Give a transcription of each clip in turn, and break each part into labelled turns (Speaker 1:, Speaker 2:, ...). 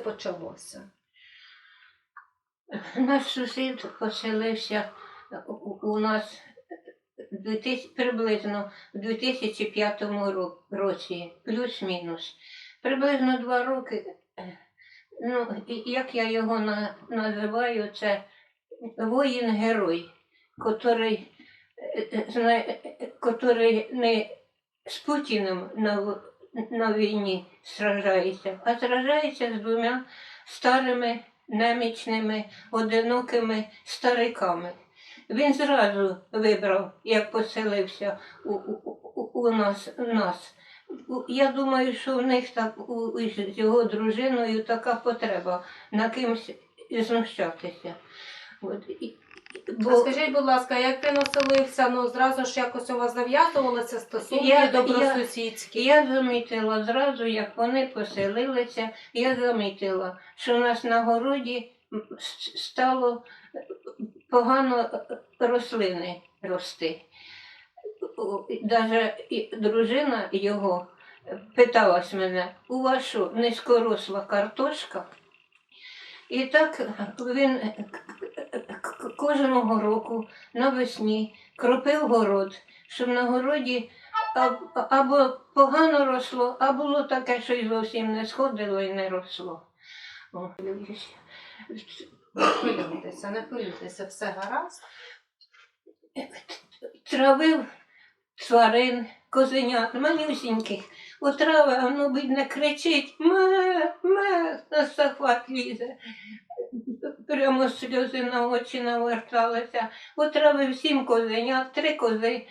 Speaker 1: почалося?
Speaker 2: Наш сусід поселився у, нас 2000, приблизно в 2005 році, плюс-мінус. Приблизно два роки. е, Ну, як я його на, називаю, це воїн-герой, котрий, е, е, е, не з Путіним на, на війні сражається, а сражається з двома старими немічними одинокими стариками. Він зразу вибрав, як поселився у, у, у, нас. Нас. Я думаю, що в них так у, із його дружиною така потреба на кимсь знущатися. От,
Speaker 1: А скажіть, будь ласка, як він оселився, ну зразу ж якось у вас зав'язувалися стосунки
Speaker 2: Я- я-
Speaker 1: добросусідські?
Speaker 2: Я замітила зразу, як вони поселилися, я замітила, що у нас на городі стало погано рослини рости. Навіть дружина його питалась мене, у вас що, низькоросла картошка? І так він кожного року навесні кропив город, щоб на городі або погано росло, а було таке, що й зовсім не сходило і не росло. О.
Speaker 1: Не хвилюйтеся, не хвилюйтеся, все гаразд.
Speaker 2: Травив тварин, козенят, манюсіньких. Отравив, а воно бідне кричить, ме, ме, на захват лізе. Прямо сльози на очі наверталися. Отравив сім козенят, три кози.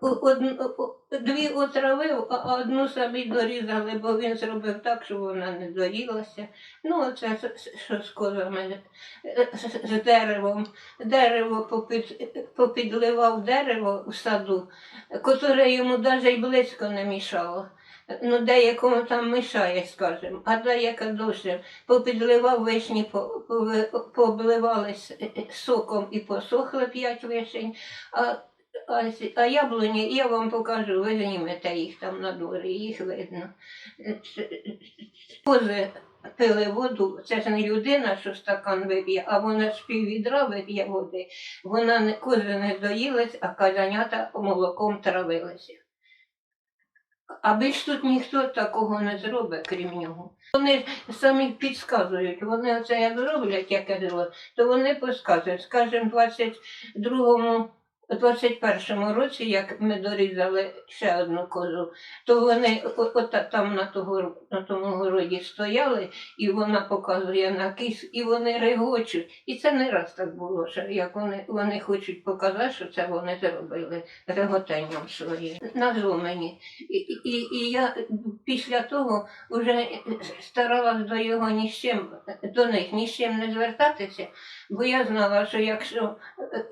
Speaker 2: О- одну- о- Дві отравив, а одну самі дорізали, бо він зробив так, щоб вона не дорілася. Ну, оце що з козами, з- деревом. Дерево попід, попідливав дерево в саду, котре йому навіть близько не мішало. Ну, деякому там мішає, скажімо, а деяка дуже попідливав вишні, по- пообливались е, соком і посохли п'ять вишень, а, а, а яблуні я вам покажу, ви знімете їх там на дворі, їх видно. Кози пили воду, це ж не людина, що стакан вип'є, а вона ж піввідра вип'є води. Вона не, кози не доїлись, а казанята молоком травилися. Аби ж тут ніхто такого не зробить, крім нього. Вони самі підказують, вони це як зроблять, як я казала, то вони підказують. Скажімо, 22-му у 21-му році, як ми дорізали ще одну козу, то вони от, там на, того, на тому городі стояли, і вона показує на кіс, і вони регочуть. І це не раз так було, що як вони вони хочуть показати, що це вони зробили реготенням своє. Назву мені. І, і, і я після того вже старалась до його ні з чим, до них ні з чим не звертатися, бо я знала, що якщо е,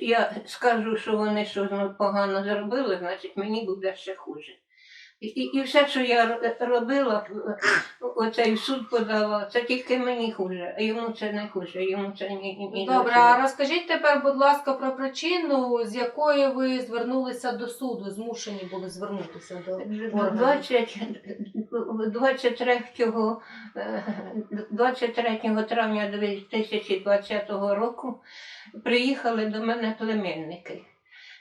Speaker 2: я скажу, що вони щось погано зробили, значить мені буде ще хуже. І, і, все, що я робила, е, оцей суд подала, це тільки мені хуже, а йому це не хуже, йому це ні, ні,
Speaker 1: Добре, а розкажіть тепер, будь ласка, про причину, з якої ви звернулися до суду, змушені були звернутися до органів.
Speaker 2: 20, 23, е, 23 травня 2020 року приїхали до мене племінники.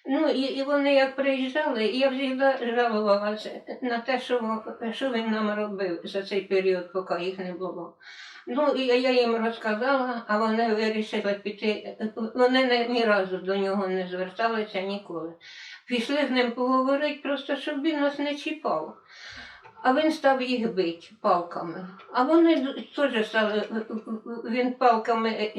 Speaker 2: Ну, і, і вони як приїжджали, і я завжди жалувалася на те, що, що він нам робив за цей період, поки їх не було. Ну, і я їм розказала, а вони вирішили піти. Вони ні разу до нього не зверталися ніколи. Пішли з ним поговорити, просто щоб він нас не чіпав. А він став їх бити палками. А вони теж стали, він палками,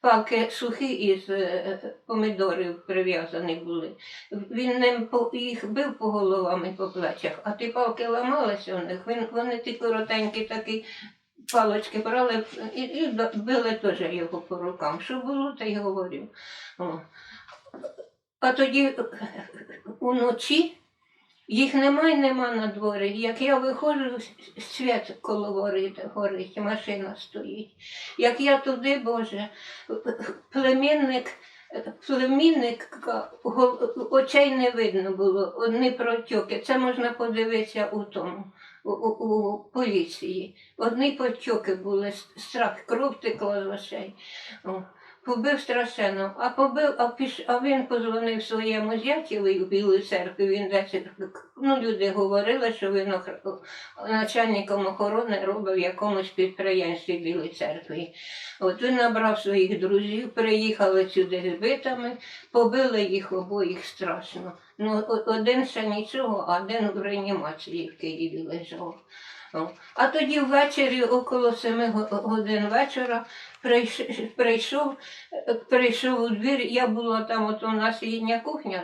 Speaker 2: палки сухі із е, помідорів прив'язані були. Він ним їх бив по головам і по плечах, а ті палки ламалися у них. Він, вони ті коротенькі такі палочки брали і, і били теж його по рукам. Що було, то й говорив. О. А тоді уночі їх нема й нема на дворі. Як я виходжу, світ коло горить, горить, машина стоїть. Як я туди, Боже, племінник племінника очей не видно було, одні протьоки. Це можна подивитися у тому, у, у, у поліції. Одні потьоки були, страх, кров текла з очей. Побив страшенно, а побив, а, піш, а він позвонив своєму зятєві в Білу церкву, він десь, ну, люди говорили, що він охр- начальником охорони робив в якомусь підприємстві в Білій церкві. От він набрав своїх друзів, приїхали сюди з битами, побили їх обоїх страшно. Ну, один ще нічого, а один в реанімації в Києві лежав. А тоді ввечері, около семи годин вечора, прийш- прийшов, прийшов у двір. Я була там, от у нас їхня кухня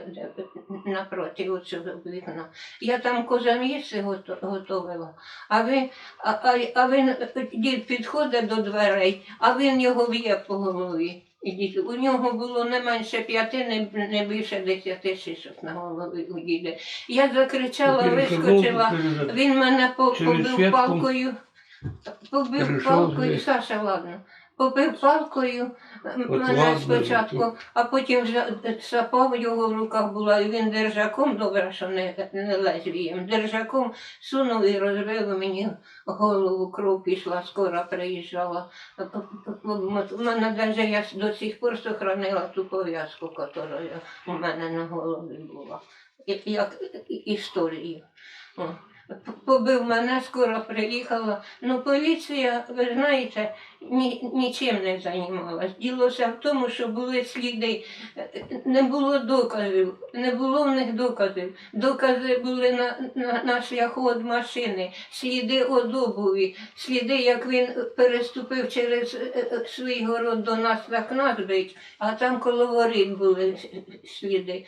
Speaker 2: напроти оцього вікна. Я там козам їсти гото- готовила. А він, а, а, він дід підходить до дверей, а він його б'є по голові. І У нього було не менше п'яти, не, не більше десяти шишок на голові у діда. Я закричала, вискочила. Він мене по- побив палкою. Побив палкою. Саша, ладно. Побив палкою мене спочатку, а потім вже сапа в його в руках була, і він держаком, добре, що не, не лезвієм, держаком сунув і розбив мені голову, кров пішла, скоро приїжджала. У мене навіть я до сих пор сохранила ту пов'язку, яка у мене на голові була. Як історію. Побив мене, скоро приїхала. Ну, поліція, ви знаєте, ні, нічим не займалась. Ділося в тому, що були сліди, не було доказів, не було в них доказів. Докази були на, на, на шляху від машини, сліди від обуві, сліди, як він переступив через е, е, свій город до нас, так нас бить, а там коло воріт були сліди.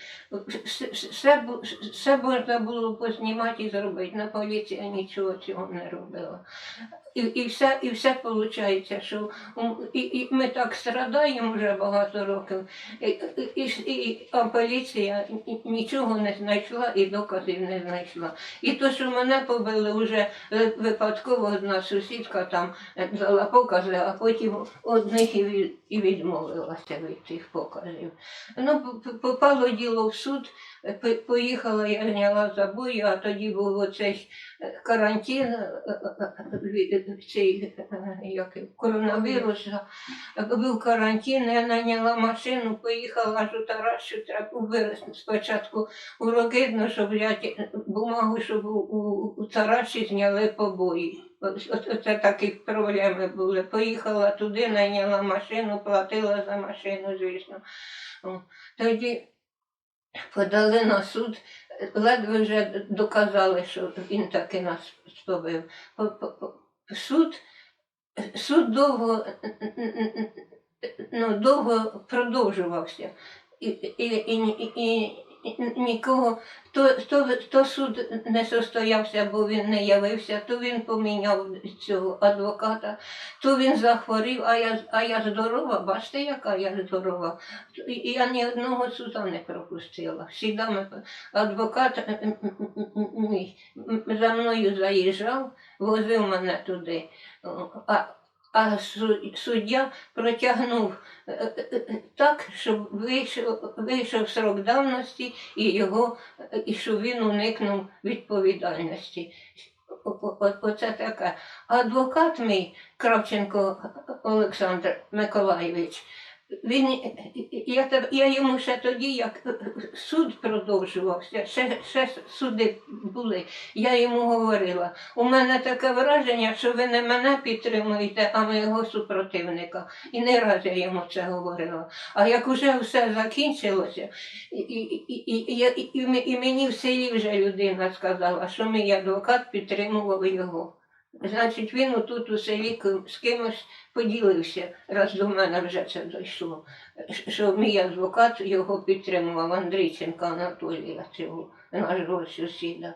Speaker 2: Все, все можна було познімати і зробити. На поліція нічого цього не робила. І, і все, і все виходить, що і, і ми так страдаємо вже багато років, і, і, і, і, а поліція нічого не знайшла і доказів не знайшла. І то, що мене побили, вже е, випадково одна сусідка там е, дала покази, а потім одних і, від, і відмовилася від цих показів. Ну, попало діло в суд, е, поїхала, я зняла забої, а тоді був оцей карантин, цей як, е, Був карантин, я наняла машину, поїхала аж у Таращу, треба вивезти спочатку у Рокидно, щоб взяти бумагу, щоб у, у, у Тараші зняли побої. Оце такі проблеми були. Поїхала туди, найняла машину, платила за машину, звісно. Тоді подали на суд, ледве вже доказали, що він таки нас побив. По- по- по- Суд, суд довго, ну, довго продовжувався. І, і, і, і, нікого, то, то, то суд не состоявся, бо він не явився, то він поміняв цього адвоката, то він захворів, а я, а я здорова, бачите, яка я здорова. Я ні одного суда не пропустила. Сідами. адвокат мій за мною заїжджав, возив мене туди. А, а суддя протягнув е, е, е, так, щоб вийшов, вийшов срок давності і його, і щоб він уникнув відповідальності. Оце таке. Адвокат мій Кравченко Олександр Миколайович. Він, я, те- я йому ще тоді, як суд продовжувався, ще, ще суди були, я йому говорила, у мене таке враження, що ви не мене підтримуєте, а моєго супротивника. І не раз я йому це говорила. А як уже все закінчилося, і, і, і, і, і, і, і мені в селі вже людина сказала, що мій адвокат підтримував його. Значить, він отут у селі з кимось поділився, раз до мене вже це дійшло, що мій адвокат його підтримував, Андрійченка Анатолія, цього нашого сусіда.